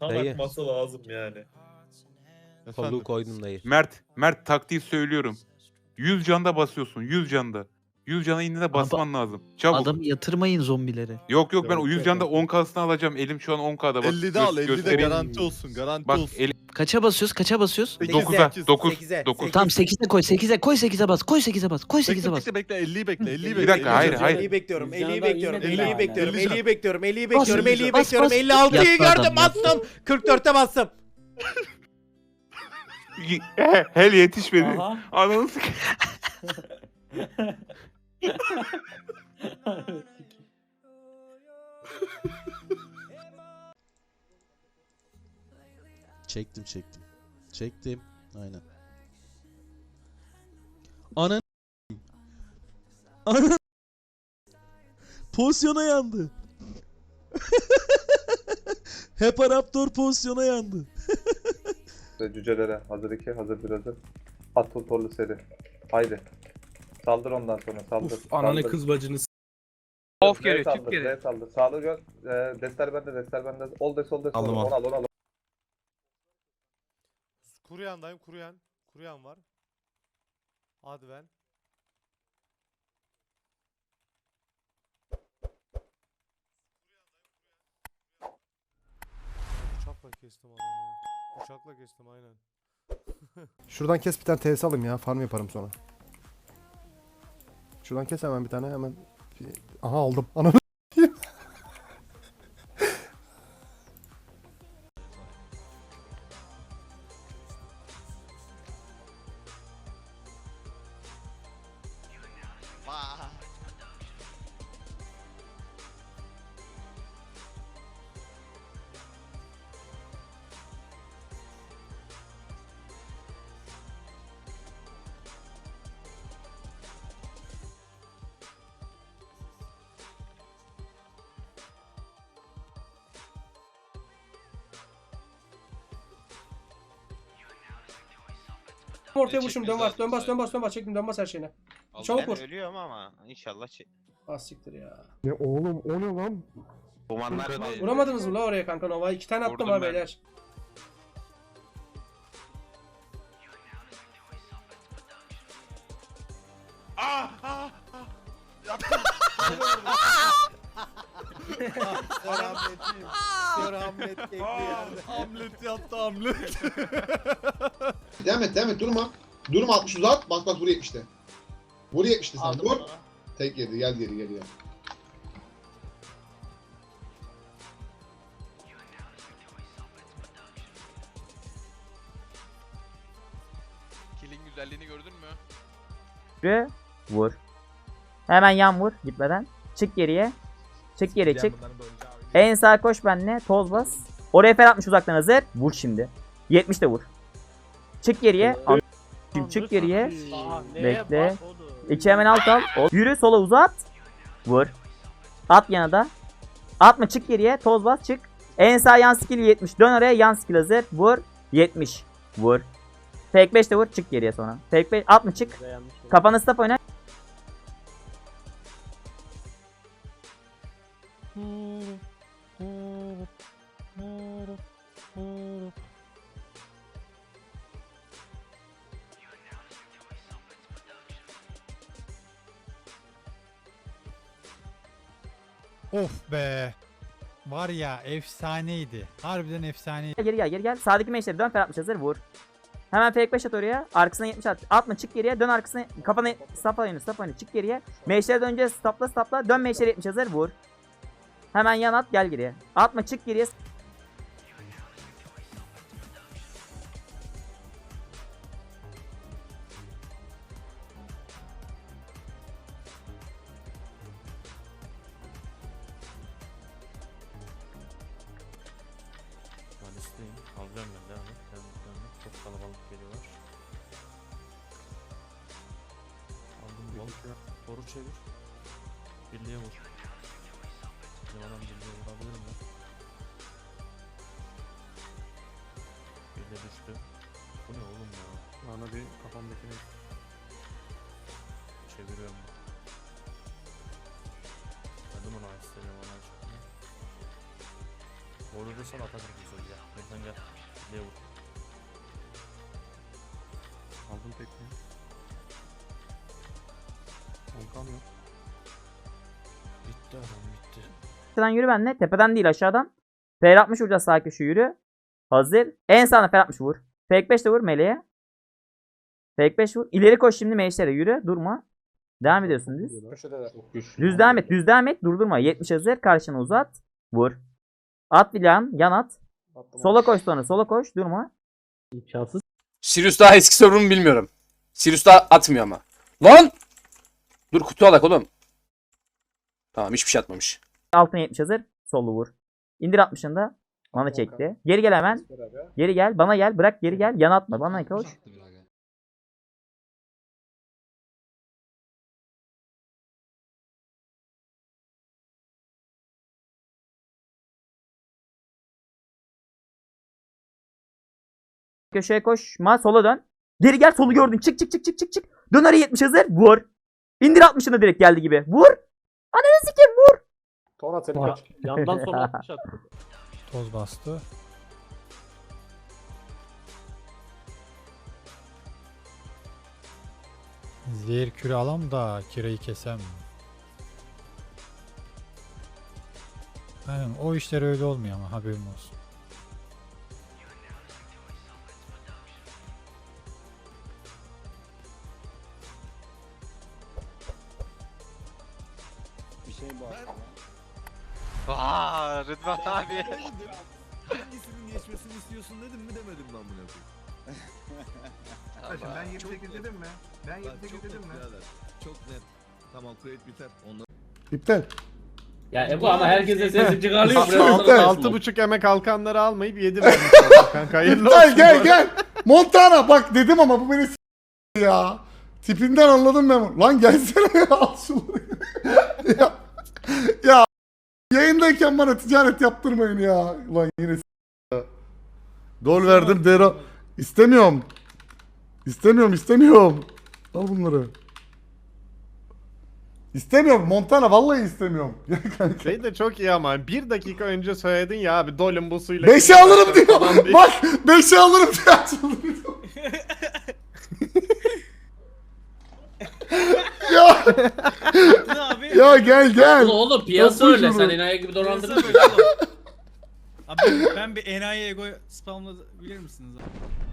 Tam Dayı. akması lazım yani. Kolluğu Efendim? koydum dayı. Mert, Mert taktiği söylüyorum. 100 canda basıyorsun, 100 canda. 100 cana indiğinde basman lazım. Çabuk. Adamı yatırmayın zombilere. Yok yok ben o 100 yok, canda yok. 10K'sını alacağım. Elim şu an 10K'da bak. 50'de al gö- 50'de göstereyim. garanti olsun garanti Bak olsun. elim Kaça basıyoruz? Kaça basıyoruz? Sekize, 9'a, sekiz, 9, sekize, 9. Tamam 8'e koy 8'e koy 8'e bas. Koy 8'e bas. Koy 8'e Bekle bas. bekle bekle 50'yi bekle 50'yi bekle. Bir dakika, 50'yi hayır, bekle. hayır. 50'yi bekliyorum. Yüzden 50'yi daha bekliyorum. yine 50'yi değil bekliyorum. yani. 50'yi bekliyorum. 50'yi Bas, bekliyorum. 50'yi bas, bekliyorum. bas. 56'yı Yattı gördüm adam ya. bastım. 44'e bastım. He- Hel yetişmedi. Aha. Ananı sik- Çektim çektim. Çektim. Aynen. Anan Anan Pozisyona yandı. Hep Raptor pozisyona yandı. Cücelere hazır 2 hazır 1 hazır. At torlu seri. Haydi. Saldır ondan sonra saldır. Uf ananı saldır. kız bacını s- Of geliyor çık geri. saldır. Sağlı gör. E, destler bende destler bende. Ol des ol des. Aldım, Onu al onu al. Kuruyan'dayım kuruyan. Kuruyan var. Adven. Bıçakla kestim adamı ya. Bıçakla kestim aynen. Şuradan kes bir tane TS alayım ya. Farm yaparım sonra. Şuradan kes hemen bir tane hemen. Aha aldım. Ananı Ortaya vuruşum dön bas dön bas dön bas dön bas çektim dön bas her şeyine. Çabuk vur. ölüyorum ama inşallah şey. Az siktir ya. Ne oğlum o ne lan? Dumanlar Vuramadınız mı la oraya kanka Nova? İki tane attım Vurdum ha ben. beyler. Hamlet yaptı Hamlet. Devam et devam et durma. Durma 60 uzat. Bak bak buraya 70'te. Buraya 70'te sen. Vur. Tek yedi gel geri geri gel. Kilin güzelliğini gördün mü? Ve vur. Hemen yan vur gitmeden. Çık geriye. Çık geri çık. En sağ koş benle. Toz bas. Oraya fer atmış uzaktan hazır. Vur şimdi. 70 de vur. Çık geriye. An- Şimdi çık geriye. Bekle. İki hemen alt al. Ol- Yürü sola uzat. Vur. At yana da. Atma çık geriye. Toz bas çık. En sağ yan skill 70. Dön oraya yan skill hazır. Vur. 70. Vur. Fake 5 de vur. Çık geriye sonra. Fake 5 atma çık. Kafanı stop oyna. Of be. Var ya efsaneydi. Harbiden efsaneydi. Geri gel geri gel. Sağdaki meşleri dön fer hazır vur. Hemen fake 5 at oraya. Arkasına 70 at. Atma çık geriye. Dön arkasına. Kafana stop oyunu stop oyunu. Çık geriye. Meşlere dönünce stopla stopla. Dön meşleri 70 hazır vur. Hemen yan at gel geriye. Atma çık geriye. Malisteyim. Alacağım ben devam et. Devam et, devam et. Çok kalabalık geliyorlar. Aldım balık. Toru çevir. Birliğe vur. Adam birliğe vurabilir mi? Birliğe düştü. Bu ne oğlum ya? Bana bir kafamdakini çeviriyorum. Verdim ona istemiyorum Vurursan atak yapıyorsun ya. Sen gel. Birliğe vur. Aldım tekniği. Volkan yok. Bitti adam bitti. Aşağıdan yürü benle. Tepeden değil aşağıdan. F60 vuracağız sağ köşe yürü. Hazır. En sağına F60 vur. F5 de vur meleğe. F5 vur. İleri koş şimdi meşlere yürü. Durma. Devam ediyorsun düz. Düz devam et. Düz devam et. Durdurma. 70 hazır. Karşına uzat. Vur. At bilan. Yan at. Sola koş sonra. Sola koş. Durma. Sirius daha eski sorunu bilmiyorum. Sirius daha atmıyor ama. Lan! Dur kutu alak oğlum. Tamam hiçbir şey atmamış. Altına 70 hazır. Solu vur. İndir 60'ında. Bana çekti. Geri gel hemen. Geri gel. Bana gel. Bırak geri gel. Yan atma. Bana koş. Köşeye koşma. Sola dön. Geri gel. Solu gördün. Çık çık çık çık çık çık. Dön araya 70 hazır. Vur. İndir 60'ını direkt geldi gibi. Vur. Ananı sikeyim vur. Yandan sola atmış attı. Toz bastı. Zehir küre alam da kireyi kesem. Aynen o işler öyle olmuyor ama haberim olsun. Rıdvan abi. Hangisinin geçmesini istiyorsun dedim mi demedim ben bunu yapayım. ben 28 dedim mi? Ben 28 dedim mi? Çok net. Tamam kredi biter. Onları İptal. Ya Ebu ama herkese sesi çıkarıyor. Altı- Altı buçuk emek kalkanları almayıp yedi vermiş kanka. Hayırlı İptal olsun. gel gel. Montana bak dedim ama bu beni s- ya. Tipinden anladım ben. bunu. Lan gelsene ya al şunları. ya. Ya. Yayındayken bana ticaret yaptırmayın ya. Ulan yine s-. Gol verdim Dera. İstemiyorum. İstemiyorum istemiyorum. Al bunları. İstemiyorum Montana vallahi istemiyorum. Ya kanka. Şey de çok iyi ama bir dakika önce söyledin ya abi Dolun busuyla. Beşe alırım diyor. Bak beşe alırım diyor. Çıldırıyor. ya. ya gel gel. Oğlum piyasa öyle, sen enayi gibi Abi ben bir enayi ego spamla bilir misiniz abi?